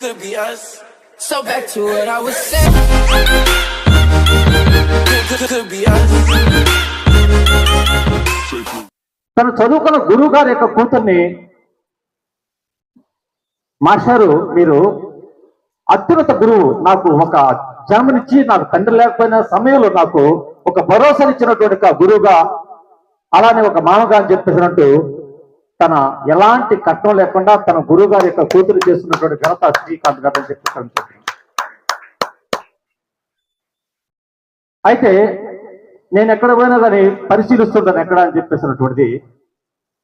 could be us. So back to what I was saying. Could, could, could be us. తను చదువుకున్న గురువు గారి యొక్క కూతుర్ని మాస్టారు మీరు అత్యున్నత గురువు నాకు ఒక జన్మనిచ్చి నాకు తండ్రి లేకపోయిన సమయంలో నాకు ఒక భరోసానిచ్చినటువంటి ఒక గురువుగా అలానే ఒక మామగా అని చెప్పేసినట్టు తన ఎలాంటి కట్నం లేకుండా తన గురువు గారి యొక్క కూతురు చేస్తున్నటువంటి ఘనత శ్రీకాంత్ గారు అని చెప్పేసి అయితే నేను ఎక్కడ పోయినా దాన్ని పరిశీలిస్తుంటాను ఎక్కడ అని చెప్పేసినటువంటిది.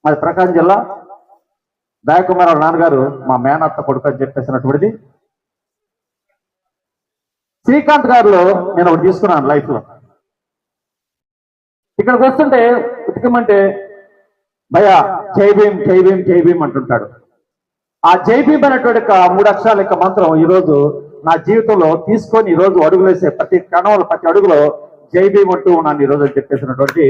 మాది ప్రకాశం జిల్లా. దయాకుమారావు నాన్నగారు మా మేనత్త కొడుకు అని చెప్పేసినటువంటిది. శ్రీకాంత్ గారిలో నేను ఒకటి తీసుకున్నాను లైఫ్లో ఇక్కడికి వస్తుంటే ఉతికమంటే భయ జై భీమ్ జై భీమ్ జై భీమ్ అంటుంటాడు. ఆ జై భీమ్ అనేటువంటి మూడు అక్షరాల యొక్క మంత్రం ఈ రోజు నా జీవితంలో తీసుకొని ఈ రోజు అడుగులేసే ప్రతి కణంలో ప్రతి అడుగులో జై భీమ్ అంటూ ఉన్నాను ఈ రోజు అని చెప్పేసినటువంటి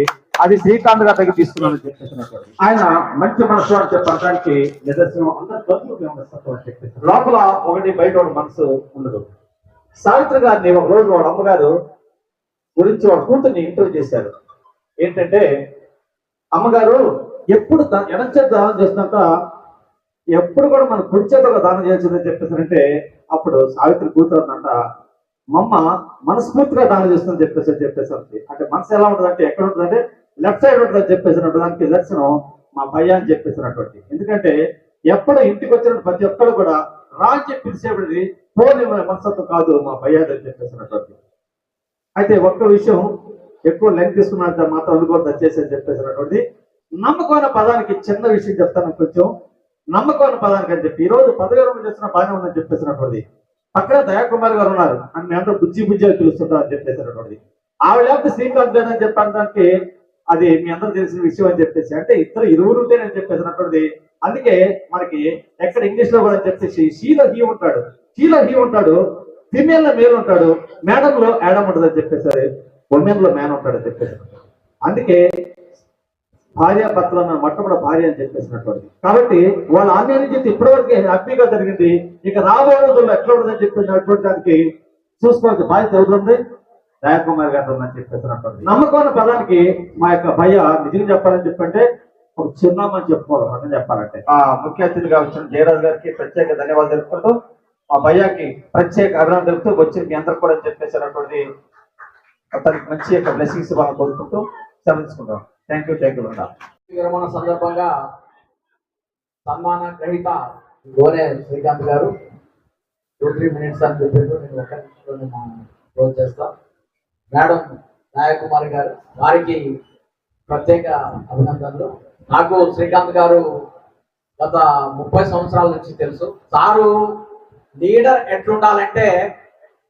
అది శ్రీకాంత్ గారి దగ్గర తీసుకున్నాను చెప్పేసినటువంటి. ఆయన మంచి మనసు అని చెప్పడానికి నిదర్శనం అందరూ లోపల ఒకటి బయట మనసు ఉండదు. సావిత్రి గారిని ఒక రోజు వాడు అమ్మగారు గురించి వాడు కూతుర్ని ఇంటర్వ్యూ చేశారు. ఏంటంటే అమ్మగారు ఎప్పుడు దా- ఎడం చేత దానం చేసినాక ఎప్పుడు కూడా మన కుడి చేత ఒక దానం చేయాల్సిందని చెప్పేసారంటే అప్పుడు సావిత్రి కూతురు అన్నట మమ్మ మనస్ఫూర్తిగా దానం చేస్తుందని చెప్పేసి చెప్పేసరికి అంటే మనసు ఎలా ఉంటుందంటే ఎక్కడ ఉంటుందంటే లెఫ్ట్ సైడ్ ఉంటుందని చెప్పేసినట్టు దానికి నిదర్శనం మా భయ్య అని చెప్పేసినటువంటి ఎందుకంటే ఎప్పుడు ఇంటికి వచ్చిన ప్రతి ఒక్కరు కూడా రాజ్య అని పోని మనస్తత్వం కాదు మా భయ్యాది అని చెప్పేసినటువంటి అయితే ఒక్క విషయం ఎక్కువ లెంగ్ తీసుకున్నంత మాత్రం అనుకోవద్దు వచ్చేసి అని చెప్పేసినటువంటి నమ్మకమైన పదానికి చిన్న విషయం చెప్తాను కొంచెం. నమ్మకమైన పదానికి అని చెప్పి. ఈ రోజు పదవి విరమణ బాగానే ఉందని చెప్పేసినటువంటిది. పక్కన దయాకుమార్ గారు ఉన్నారు. అని మేము అందరూ బుజ్జి బుజ్జి అని పిలుస్తుంటాం అని చెప్పేసినటువంటిది. ఆవిడ లేకపోతే శ్రీకాంత్ గారు అని అది మీ అందరూ తెలిసిన విషయం అని చెప్పేసి. అంటే ఇద్దరు ఇరువురు ఉంటేనని చెప్పేసినటువంటిది. అందుకే మనకి ఎక్కడ ఇంగ్లీష్లో కూడా చెప్పేసి షీలో హీ ఉంటాడు. షీలో హీ ఉంటాడు. ఫిమేల్లో మేల్ ఉంటాడు. మేడం లో యాడమ్ ఉంటుంది అని చెప్పేసారు ఉమెన్లో మ్యాన్ ఉంటాడు అని చెప్పేసి. అందుకే భార్య అన్న మొట్టమొదటి భార్య అని చెప్పేసినటువంటి. కాబట్టి వాళ్ళ ఆన్లైన్ నుంచి ఇప్పటివరకు హ్యాపీగా జరిగింది? ఇక రాబోయే రోజుల్లో ఎట్లా ఉంటుందని చెప్పేసినటువంటి దానికి చూసుకోవాల్సిన బాధ్యత ఎవరుంది దయాకుమార్ గారు ఉందని చెప్పేసినటువంటి. నమ్మకం పదానికి మా యొక్క భయ నిజంగా చెప్పాలని చెప్పంటే ఒక చిరునామా అని చెప్పుకోవాలి చెప్పాలంటే. ఆ ముఖ్య అతిథిగా వచ్చిన జయరాజ్ గారికి ప్రత్యేక ధన్యవాదాలు తెలుపుకుంటూ మా భయ్యాకి ప్రత్యేక అభినందన తెలుపుతూ వచ్చిన మీ అందరు కూడా చెప్పేసినటువంటి అతనికి మంచి యొక్క బ్లెస్సింగ్స్ మనం కోరుకుంటూ సెలవుకుంటాం థ్యాంక్ యూ థ్యాంక్ యూ విరమణ సందర్భంగా సన్మాన గ్రహీత గోనే శ్రీకాంత్ గారు టూ త్రీ మినిట్స్ అని చెప్పారు. నేను ఒక క్లోజ్ చేస్తా. మేడం నాయకుమారి గారు వారికి ప్రత్యేక అభినందనలు. నాకు శ్రీకాంత్ గారు గత ముప్పై సంవత్సరాల నుంచి తెలుసు. సారు లీడర్ ఎట్లుండాలంటే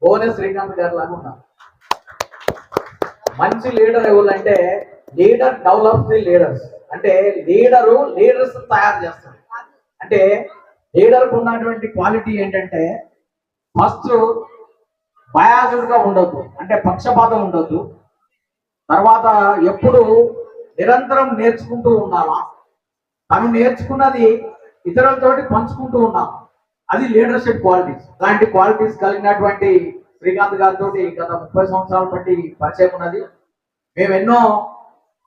భువనే శ్రీకాంత్ గారు లాగా ఉన్నారు మంచి లీడర్ ఎవరంటే లీడర్ డెవలప్ ది లీడర్స్. అంటే లీడరు లీడర్స్ తయారు చేస్తారు. అంటే లీడర్కు ఉన్నటువంటి క్వాలిటీ ఏంటంటే ఫస్ట్ బయాసుడ్గా ఉండొద్దు. అంటే పక్షపాతం ఉండొద్దు. తర్వాత ఎప్పుడు నిరంతరం నేర్చుకుంటూ ఉండాలా? తను నేర్చుకున్నది ఇతరులతోటి పంచుకుంటూ ఉన్నాం అది లీడర్షిప్ క్వాలిటీస్. అలాంటి క్వాలిటీస్ కలిగినటువంటి శ్రీకాంత్ గారితో గత ముప్పై సంవత్సరాల బట్టి పరిచయం ఉన్నది. మేము ఎన్నో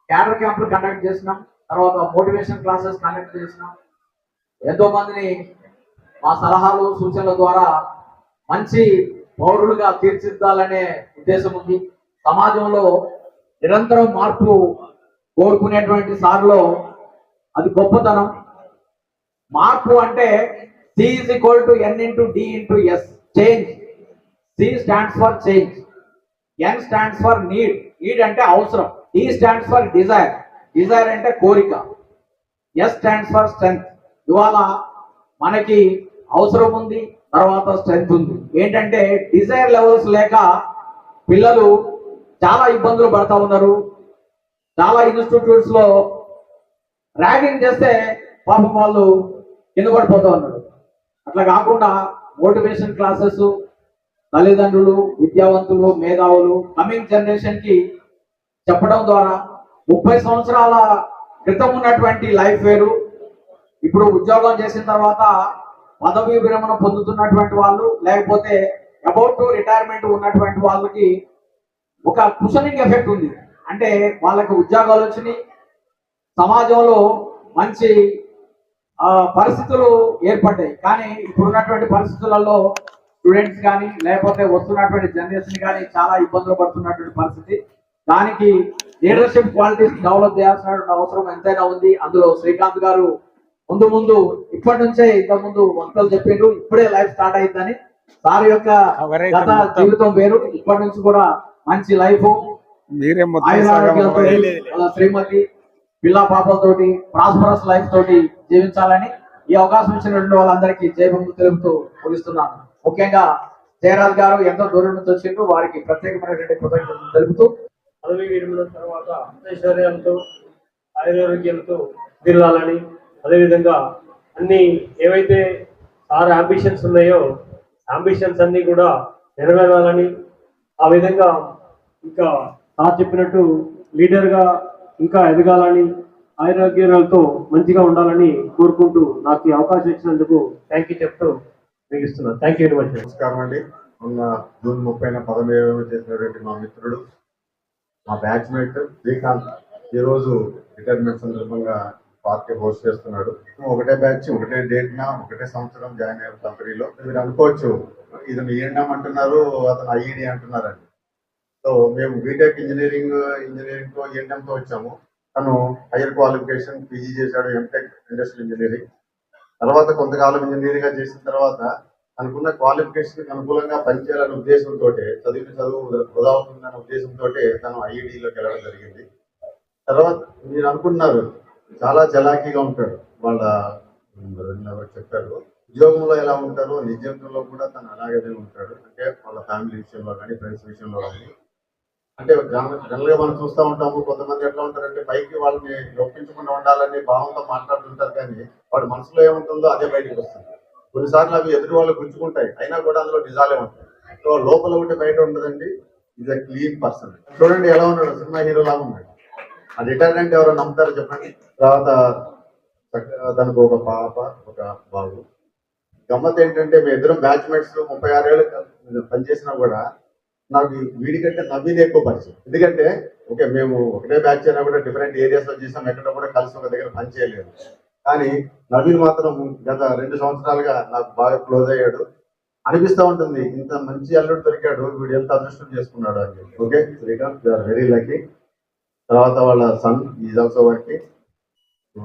క్యాడర్ క్యాంపులు కండక్ట్ చేసినాం. తర్వాత మోటివేషన్ క్లాసెస్ కండక్ట్ చేసినాం. ఎంతో మందిని మా సలహాలు సూచనల ద్వారా మంచి పౌరులుగా తీర్చిదిద్దాలనే ఉద్దేశం ఉంది. సమాజంలో నిరంతరం మార్పు కోరుకునేటువంటి సార్లో అది గొప్పతనం. మార్పు అంటే C is equal to N into D into S change C stands for change N stands for need need అంటే అవసరం. D stands for desire desire అంటే కోరిక. ఎస్ స్టాండ్స్ ఫర్ స్ట్రెంగ్త్ ఇవాళ మనకి అవసరం ఉంది తర్వాత స్ట్రెంగ్త్ ఉంది. ఏంటంటే డిజైర్ లెవెల్స్ లేక పిల్లలు చాలా ఇబ్బందులు పడతా ఉన్నారు. చాలా ఇన్స్టిట్యూట్స్లో ర్యాగింగ్ చేస్తే పాపం వాళ్ళు కింద పడిపోతూ ఉన్నారు. అట్లా కాకుండా మోటివేషన్ క్లాసెస్ తల్లిదండ్రులు విద్యావంతులు మేధావులు కమింగ్ జనరేషన్కి చెప్పడం ద్వారా ముప్పై సంవత్సరాల క్రితం ఉన్నటువంటి లైఫ్ వేరు. ఇప్పుడు ఉద్యోగం చేసిన తర్వాత పదవీ విరమణ పొందుతున్నటువంటి వాళ్ళు లేకపోతే అబౌట్ టు రిటైర్మెంట్ ఉన్నటువంటి వాళ్ళకి ఒక కుషనింగ్ ఎఫెక్ట్ ఉంది. అంటే వాళ్ళకి ఉద్యోగాలు వచ్చినాయి. సమాజంలో మంచి పరిస్థితులు ఏర్పడ్డాయి. కానీ ఇప్పుడున్నటువంటి పరిస్థితులలో స్టూడెంట్స్ కానీ లేకపోతే వస్తున్నటువంటి జనరేషన్ కానీ చాలా ఇబ్బందులు పడుతున్నటువంటి పరిస్థితి. దానికి లీడర్షిప్ క్వాలిటీస్ డెవలప్ చేయాల్సిన అవసరం ఎంతైనా ఉంది. అందులో శ్రీకాంత్ గారు ముందు ముందు ఇప్పటి నుంచే ఇంతకు ముందు వంటలు చెప్పిండ్రు ఇప్పుడే లైఫ్ స్టార్ట్ అయిందని. సార్ యొక్క గత జీవితం వేరు. ఇప్పటి నుంచి కూడా మంచి లైఫ్. శ్రీమతి పిల్ల పాపలతోటి ప్రాస్పరస్ లైఫ్ తోటి జీవించాలని ఈ అవకాశం ఇచ్చినటువంటి వాళ్ళందరికీ జయభంగు తెలుపుతూ ముగిస్తున్నాను. ముఖ్యంగా జయరాజ్ గారు ఎంతో దూరం నుంచి వచ్చిండ్రు. వారికి ప్రత్యేకమైనటువంటి కృతజ్ఞతలు తెలుపుతూ పదవి విరమణ తర్వాత ఐశ్వర్యాలతో ఆయురారోగ్యాలతో తిరగాలని అదేవిధంగా అన్ని ఏవైతే ఆరు అంబిషన్స్ ఉన్నాయో అంబిషన్స్ అన్ని కూడా నెరవేరాలని ఆ విధంగా ఇంకా సార్ చెప్పినట్టు లీడర్గా ఇంకా ఎదగాలని ఆరోగ్యాలతో మంచిగా ఉండాలని కోరుకుంటూ నాకు ఈ అవకాశం ఇచ్చినందుకు థ్యాంక్ యూ చెప్తూ ముగిస్తున్నాను. థ్యాంక్ యూ వెరీ మచ్ నమస్కారం అండి. మొన్న జూన్ ముప్పైన పదవి చేసినటువంటి మా మిత్రుడు మా బ్యాచ్మేట్ శ్రీకాంత్ ఈ రోజు రిటైర్మెంట్ సందర్భంగా పార్టీ హోస్ట్ చేస్తున్నాడు. ఒకటే బ్యాచ్ ఒకటే డేట్ నా ఒకటే సంవత్సరం జాయిన్ అయ్యారు కంపెనీలో. మీరు అనుకోవచ్చు ఇతను ఈఎన్ఎం అంటున్నారు అతను ఐఈడి అంటున్నారండి. సో మేము బీటెక్ ఇంజనీరింగ్ ఇంజనీరింగ్తో తో వచ్చాము. తను హైయర్ క్వాలిఫికేషన్ పీజీ చేశాడు ఎంటెక్ ఇండస్ట్రియల్ ఇంజనీరింగ్ తర్వాత కొంతకాలం ఇంజనీరింగ్గా చేసిన తర్వాత అనుకున్న క్వాలిఫికేషన్కి అనుకూలంగా పనిచేయాలనే ఉద్దేశంతో చదివిన చదువు వృధా అవుతుందనే ఉద్దేశంతో తను ఐఐటిలోకి వెళ్ళడం జరిగింది. తర్వాత మీరు అనుకున్నారు చాలా చలాకీగా ఉంటాడు. వాళ్ళ ఎవరు చెప్పారు ఉద్యోగంలో ఎలా ఉంటారో నిజంలో కూడా తను అలాగే ఉంటాడు. అంటే వాళ్ళ ఫ్యామిలీ విషయంలో కానీ ఫ్రెండ్స్ విషయంలో కానీ. అంటే జనరల్గా మనం చూస్తూ ఉంటాము కొంతమంది ఎట్లా ఉంటారంటే పైకి వాళ్ళని ఒప్పించకుండా ఉండాలని భావంతో మాట్లాడుతుంటారు కానీ వాడి మనసులో ఏముంటుందో అదే బయటకు వస్తుంది. కొన్నిసార్లు అవి ఎదురు వాళ్ళు గుంజుకుంటాయి అయినా కూడా అందులో నిజాలే ఉంటాయి. సో లోపల ఒకటి బయట ఉండదండి. ఇది క్లీన్ పర్సన్ చూడండి ఎలా ఉన్నాడు. సినిమా హీరో లాగా ఉన్నాడు. ఆ రిటైర్మెంట్ ఎవరో నమ్ముతారో చెప్పండి. తర్వాత తనకు ఒక పాప ఒక బాబు. గమ్మత్ ఏంటంటే మేము ఇద్దరం బ్యాచ్మేట్స్ ముప్పై ఆరేళ్ళు పనిచేసినా కూడా నాకు వీడికంటే నవీన్ ఎక్కువ పరిచయం. ఎందుకంటే ఓకే మేము ఒకటే బ్యాచ్ అయినా కూడా డిఫరెంట్ ఏరియాస్లో చేసాం. ఎక్కడ కూడా కలిసి ఒక దగ్గర పనిచేయలేదు కానీ నవీన్ మాత్రం గత రెండు సంవత్సరాలుగా నాకు బాగా క్లోజ్ అయ్యాడు. అనిపిస్తా ఉంటుంది ఇంత మంచి అల్లుడు దొరికాడు వీడు ఎంత అదృష్టం చేసుకున్నాడు అని. చెప్పి ఓకే శ్రీకాంత్ వెరీ లక్కీ తర్వాత వాళ్ళ son is also working so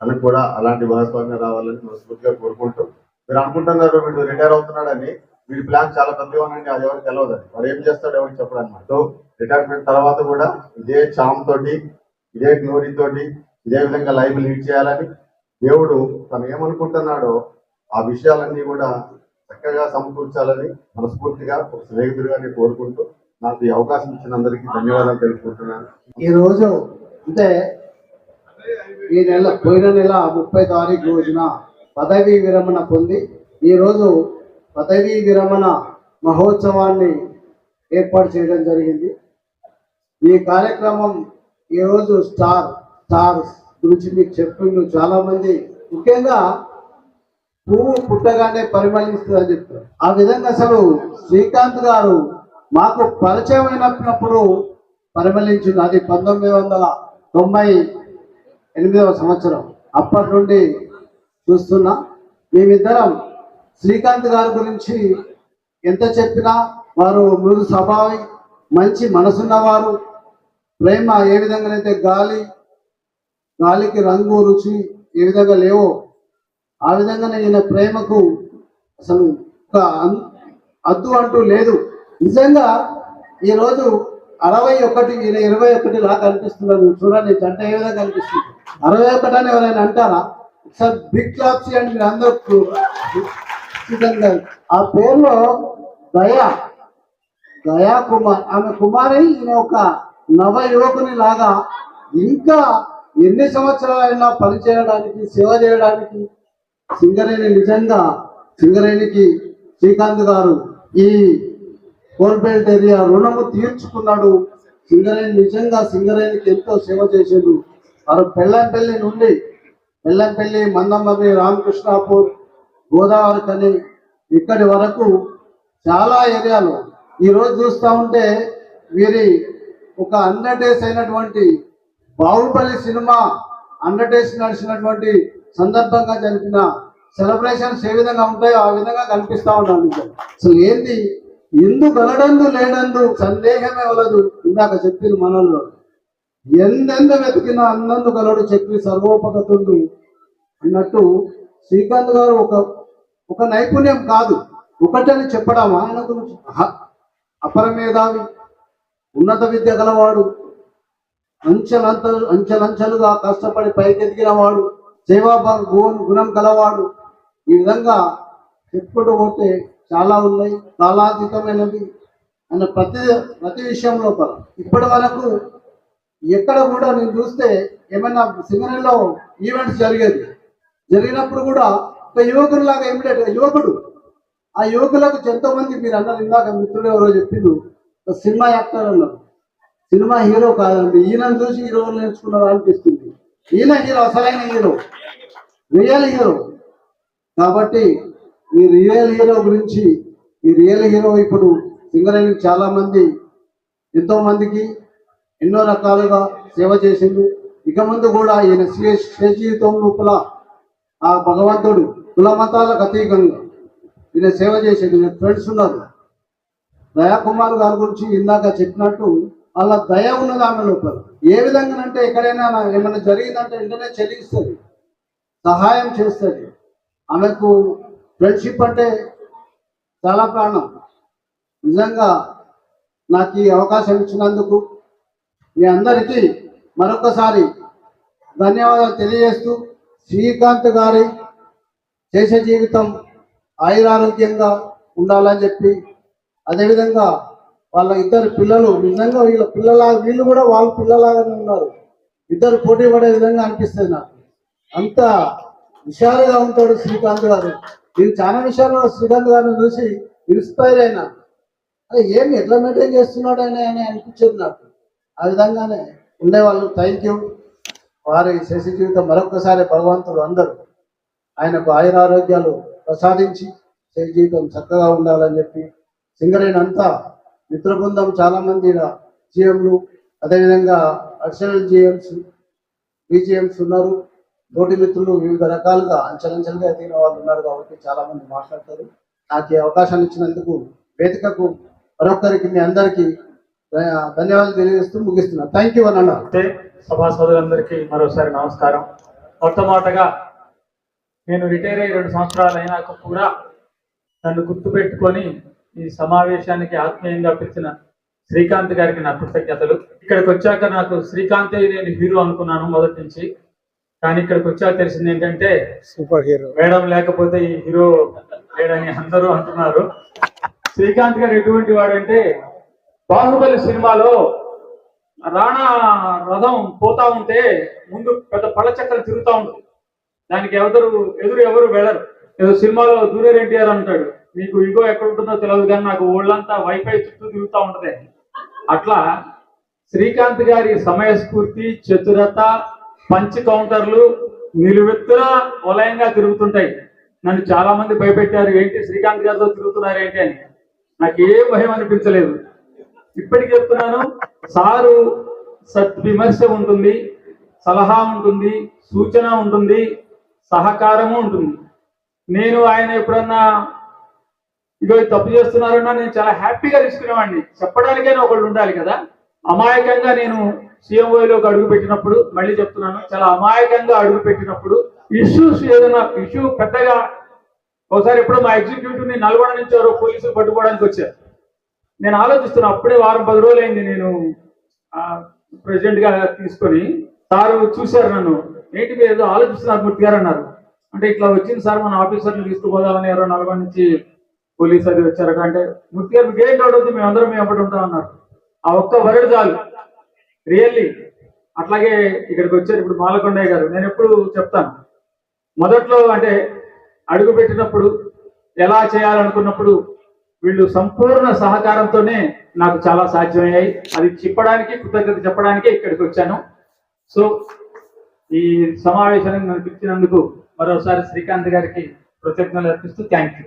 తనకు కూడా అలాంటి భాగస్వామ్యం రావాలని మనస్ఫూర్తిగా కోరుకుంటూ మీరు అనుకుంటున్నారు వీడు రిటైర్ అవుతున్నాడని వీడి ప్లాన్ చాలా పెద్దగా ఉండండి అది ఎవరికి తెలియదు వాడు ఏం చేస్తాడు ఎవరికి చెప్పడు సో రిటైర్మెంట్ తర్వాత కూడా ఇదే చామ్ తోటి ఇదే గ్లోరీ తోటి ఇదే విధంగా లైఫ్ లీడ్ చేయాలని దేవుడు తను ఏమనుకుంటున్నాడో ఆ విషయాలన్నీ కూడా చక్కగా సమకూర్చాలని మనస్ఫూర్తిగా ఒక స్నేహితుడిగా నేను కోరుకుంటూ నాకు ఈ అవకాశం ఇచ్చిన అందరికీ ధన్యవాదాలు తెలుపుకుంటున్నాను. ఈ రోజు అంటే ఈ నెల పోయిన నెల ముప్పై తారీఖు రోజున పదవీ విరమణ పొంది ఈ రోజు పదవీ విరమణ మహోత్సవాన్ని ఏర్పాటు చేయడం జరిగింది. ఈ కార్యక్రమం ఈరోజు స్టార్ స్టార్స్ గురించి మీకు చెప్పిండు చాలా మంది ముఖ్యంగా పువ్వు పుట్టగానే పరిమళిస్తుందని చెప్తారు ఆ విధంగా అసలు శ్రీకాంత్ గారు మాకు పరిచయం అయినప్పుడు పరిమళించింది అది పంతొమ్మిది వందల తొంభై ఎనిమిదవ సంవత్సరం. అప్పటి నుండి చూస్తున్నా. మేమిద్దరం శ్రీకాంత్ గారి గురించి ఎంత చెప్పినా వారు మృదు స్వభావి మంచి మనసున్నవారు. ప్రేమ ఏ విధంగానైతే గాలి గాలికి రంగు రుచి ఏ విధంగా లేవో ఆ విధంగానే ఈయన ప్రేమకు అసలు ఒక అద్దు అంటూ లేదు. నిజంగా ఈ రోజు అరవై ఒకటి ఈయన ఇరవై ఒకటి లా కనిపిస్తున్నారు చూడండి జంట ఏ విధంగా కనిపిస్తుంది అరవై ఒకటి అని ఎవరైనా అంటారా? సార్ బిగ్ క్లాప్స్ అండ్ మీరు అందరూ నిజంగా ఆ పేరులో దయా దయా కుమార్ ఆమె కుమారి ఈయన ఒక నవ యువకుని లాగా ఇంకా ఎన్ని సంవత్సరాలైనా పనిచేయడానికి సేవ చేయడానికి సింగరేణి నిజంగా సింగరేణికి శ్రీకాంత్ గారు ఈ కోల్బెల్ట్ ఏరియా రుణము తీర్చుకున్నాడు. సింగరేణి నిజంగా సింగరేణికి ఎంతో సేవ చేసాడు. వారు పెళ్ళంపల్లి నుండి పెళ్ళంపల్లి మందమర్రి రామకృష్ణాపూర్ గోదావరి కని ఇక్కడి వరకు చాలా ఏరియాలు. ఈరోజు చూస్తూ ఉంటే వీరి ఒక హండ్రెడ్ డేస్ అయినటువంటి బాహుబలి సినిమా అండర్టేస్ నడిచినటువంటి సందర్భంగా జరిపిన సెలబ్రేషన్స్ ఏ విధంగా ఉంటాయో ఆ విధంగా కనిపిస్తా ఉన్నాను అసలు ఏంది? ఎందు గలడందు లేడందు సందేహమే వలదు ఇందాక చెప్పింది మనల్లో ఎందెందు వెతికినా అన్నందు గలడు చెప్పి సర్వోపగతుండు అన్నట్టు శ్రీకాంత్ గారు ఒక ఒక నైపుణ్యం కాదు. ఒకటని చెప్పడం ఆయనకు అహ- అపరమేధావి ఉన్నత విద్య గలవాడు. అంచెలంత అంచెలంచెలుగా కష్టపడి పైకెదిగిన వాడు సేవాభావ గుణం గలవాడు. ఈ విధంగా చెప్పుకుంటూ పోతే చాలా ఉన్నాయి కాలాతీతమైనది అన్న ప్రతి ప్రతి విషయం లోపల. ఇప్పటి వరకు ఎక్కడ కూడా నేను చూస్తే ఏమైనా సింగరేణిలో ఈవెంట్స్ జరిగేది. జరిగినప్పుడు కూడా ఒక యువకుడిలాగా ఇమ్మీడియట్ యువకుడు. ఆ యువకులకు ఎంతోమంది మీరు అన్నారు ఇందాక మిత్రుడు ఎవరో చెప్పిండు ఒక సినిమా యాక్టర్ అన్నారు. సినిమా హీరో కాదండి. ఈయనను చూసి హీరో నేర్చుకున్నారు అనిపిస్తుంది. ఈయన హీరో అసలైన హీరో. Real hero. కాబట్టి ఈ రియల్ హీరో గురించి ఈ రియల్ హీరో ఇప్పుడు సింగరేణి చాలా మంది ఎంతో మందికి ఎన్నో రకాలుగా సేవ చేసింది. ఇక ముందు కూడా ఈయన స్వీయ లోపల ఆ భగవంతుడు కుల మతాలకు అతీకంగా ఈయన సేవ చేసేది. ఫ్రెండ్స్ ఉన్నారు. దయాకుమార్ గారి గురించి ఇందాక చెప్పినట్టు వాళ్ళ దయ ఉన్నది ఆమె లోపల ఏ విధంగా అంటే ఎక్కడైనా ఏమైనా జరిగిందంటే వెంటనే చెల్లిస్తుంది. సహాయం చేస్తుంది. ఆమెకు ఫ్రెండ్షిప్ అంటే చాలా ప్రాణం. నిజంగా నాకు ఈ అవకాశం ఇచ్చినందుకు మీ అందరికీ మరొకసారి ధన్యవాదాలు తెలియజేస్తూ శ్రీకాంత్ గారి చేసే జీవితం ఆయురారోగ్యంగా ఉండాలని చెప్పి అదేవిధంగా వాళ్ళ ఇద్దరు పిల్లలు నిజంగా వీళ్ళ పిల్లలాగా వీళ్ళు కూడా వాళ్ళ పిల్లలాగానే ఉన్నారు. ఇద్దరు పోటీ పడే విధంగా అనిపిస్తుంది నాకు. అంత హుషారుగా ఉంటాడు శ్రీకాంత్ గారు. నేను చాలా విషయాల్లో శ్రీకాంత్ గారిని చూసి ఇన్స్పైర్ అయినా. అరే ఏమి ఎట్లా మెయింటైన్ చేస్తున్నాడు అని అని అనిపించేది నాకు. ఆ విధంగానే ఉండేవాళ్ళు. థ్యాంక్ యూ వారి శశి జీవితం మరొకసారి భగవంతుడు అందరూ ఆయనకు ఆయురారోగ్యాలు ప్రసాదించి శశి జీవితం చక్కగా ఉండాలని చెప్పి సింగరేణి అంతా మిత్ర బృందం చాలా మంది జిఎంలు అదేవిధంగా అడిషనల్ జిఎంస్ బీజిఎంస్ ఉన్నారు. తోటి మిత్రులు వివిధ రకాలుగా అంచెలంచెలుగా ఎదిగిన వాళ్ళు ఉన్నారు కాబట్టి చాలా మంది మాట్లాడతారు. నాకు ఈ అవకాశాన్ని ఇచ్చినందుకు వేదికకు మరొకరికి మీ అందరికీ ధన్యవాదాలు తెలియజేస్తూ ముగిస్తున్నా. థ్యాంక్ యూ అన్న. అన్నారు సభా సభాసదులందరికీ మరోసారి నమస్కారం. మొట్టమొదటగా నేను రిటైర్ అయ్యి రెండు సంవత్సరాలు అయినాక కూడా నన్ను గుర్తుపెట్టుకొని ఈ సమావేశానికి ఆత్మీయంగా పిలిచిన శ్రీకాంత్ గారికి నా కృతజ్ఞతలు. ఇక్కడికి వచ్చాక నాకు శ్రీకాంతే నేను హీరో అనుకున్నాను మొదటి నుంచి. కానీ ఇక్కడికి వచ్చాక తెలిసింది ఏంటంటే సూపర్ హీరో. మేడం లేకపోతే ఈ హీరో లేడని అందరూ అంటున్నారు. శ్రీకాంత్ గారు ఎటువంటి వాడంటే బాహుబలి సినిమాలో రాణా రథం పోతా ఉంటే ముందు పెద్ద పళ్ళ చక్కలు తిరుగుతూ ఉంటుంది దానికి ఎవరు ఎదురు ఎవరు వెళ్ళరు. ఏదో సినిమాలో దూరేర్ ఎన్టీఆర్ అంటాడు. మీకు ఇగో ఎక్కడ ఉంటుందో తెలియదు కానీ నాకు ఒళ్ళంతా వైఫై చుట్టూ తిరుగుతూ ఉంటుంది. అట్లా శ్రీకాంత్ గారి సమయస్ఫూర్తి చతురత పంచ్ కౌంటర్లు నిలువెత్తున వలయంగా తిరుగుతుంటాయి. నన్ను చాలా మంది భయపెట్టారు ఏంటి శ్రీకాంత్ గారితో తిరుగుతున్నారు ఏంటి? అని. నాకు ఏ భయం అనిపించలేదు. ఇప్పటికి చెప్తున్నాను సారు సత్ విమర్శ ఉంటుంది సలహా ఉంటుంది సూచన ఉంటుంది సహకారము ఉంటుంది. నేను ఆయన ఎప్పుడన్నా ఇగో తప్పు చేస్తున్నారన్నా నేను చాలా హ్యాపీగా తీసుకునేవాడిని. చెప్పడానికైనా ఒకళ్ళు ఉండాలి కదా. అమాయకంగా నేను సీఎంఓలోకి అడుగు పెట్టినప్పుడు మళ్ళీ చెప్తున్నాను. చాలా అమాయకంగా అడుగు పెట్టినప్పుడు ఇష్యూస్ ఏదైనా ఇష్యూ పెద్దగా ఒకసారి ఎప్పుడో మా ఎగ్జిక్యూటివ్ని నల్గొండ నుంచి ఎవరో పోలీసులు పట్టుకోవడానికి వచ్చారు. నేను ఆలోచిస్తున్నా అప్పుడే వారం పది రోజులు అయింది నేను ప్రెసిడెంట్గా తీసుకొని. సారు చూశారు నన్ను. ఏంటి మీరు ఏదో ఆలోచిస్తున్నారు మూర్తి గారు అన్నారు. అంటే ఇట్లా వచ్చింది సార్ మన ఆఫీసర్ని తీసుకుపోదామని ఎవరో నల్గొండ నుంచి పోలీస్ అది వచ్చారట. అంటే ముక్తి గారు మీకేం డౌట్ అవుతుంది మేమందరం మేము అప్పటి ఉంటాం అన్నారు. ఆ ఒక్క వరడు చాలు. రియల్లీ అట్లాగే ఇక్కడికి వచ్చారు ఇప్పుడు మాలకొండయ్య గారు. నేను ఎప్పుడు చెప్తాను. మొదట్లో అంటే అడుగు పెట్టినప్పుడు ఎలా చేయాలనుకున్నప్పుడు వీళ్ళు సంపూర్ణ సహకారంతోనే నాకు చాలా సాధ్యమయ్యాయి. అది చెప్పడానికి కృతజ్ఞత చెప్పడానికి ఇక్కడికి వచ్చాను. సో ఈ సమావేశానికి నన్ను పిలిచినందుకు మరోసారి శ్రీకాంత్ గారికి కృతజ్ఞతలు అర్పిస్తూ థ్యాంక్ యూ